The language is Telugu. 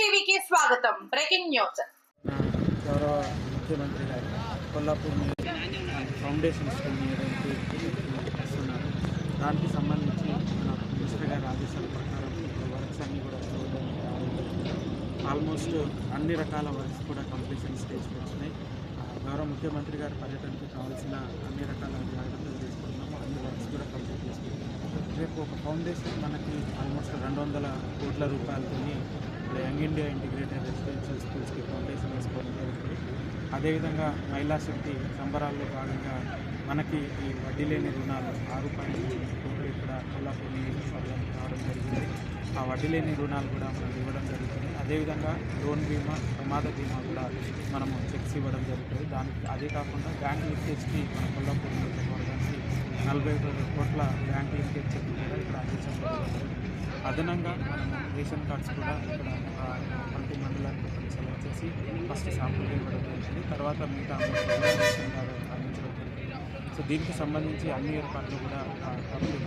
టీవీకి స్వాగతం. Breaking news. గౌరవ ముఖ్యమంత్రి గారు కొల్లాపూర్ ఫౌండేషన్ దానికి సంబంధించి మన మినిస్టర్ గారి ఆదేశాల ప్రకారం వర్క్స్ అన్నీ కూడా ఆల్మోస్ట్ అన్ని రకాల వర్క్స్ కూడా కంప్లీషన్ స్టేజ్కి వచ్చినాయి. గౌరవ ముఖ్యమంత్రి గారి పర్యటనకి కావాల్సిన అన్ని రకాల జాగ్రత్తలు తీసుకుంటున్నాము. అన్ని వర్క్స్ కూడా కంప్లీట్ చేసుకుంటున్నాము. రేపు ఒక ఫౌండేషన్ మనకి ఆల్మోస్ట్ రెండు వందల కోట్ల రూపాయలతో ఇక్కడ యంగ్ ఇండియా ఇంటిగ్రేటెడ్ రెసిడెన్షియల్ స్కూల్స్కి ఫౌండేషన్ వేసుకోవడం జరుగుతుంది. అదేవిధంగా మహిళా శక్తి సంబరాల్లో భాగంగా మనకి ఈ వడ్డీ లేని రుణాలు ఆరు పాయింట్ కోట్లు ఇక్కడ కొల్లాపూర్ నియోజకవర్గానికి రావడం జరిగింది. ఆ వడ్డీ లేని రుణాలు కూడా మనం ఇవ్వడం జరుగుతుంది. అదేవిధంగా లోన్ బీమా ప్రమాద బీమా కూడా మనము చెక్స్ ఇవ్వడం జరుగుతుంది. దానికి అదే కాకుండా బ్యాంక్ లింకేజ్కి మన కొల్లాపూర్ నియోజకవర్గానికి నలభై కోట్ల బ్యాంక్ లింకేజ్ చెక్ కూడా ఇక్కడ అందించడం జరుగుతుంది. అదనంగా రేషన్ కార్డ్స్ కూడా ఇక్కడ ఆ, ప్రతి మండలానికి ఒకటి సెలెక్ట్ చేసి ఫస్ట్ శాంపుల్ ఇవ్వడం జరుగుతుంది తర్వాత మిగతా రేషన్ కార్డు అందించడం జరుగుతుంది సో దీనికి సంబంధించి అన్ని ఏర్పాట్లు కూడా ఆ, కంప్లీట్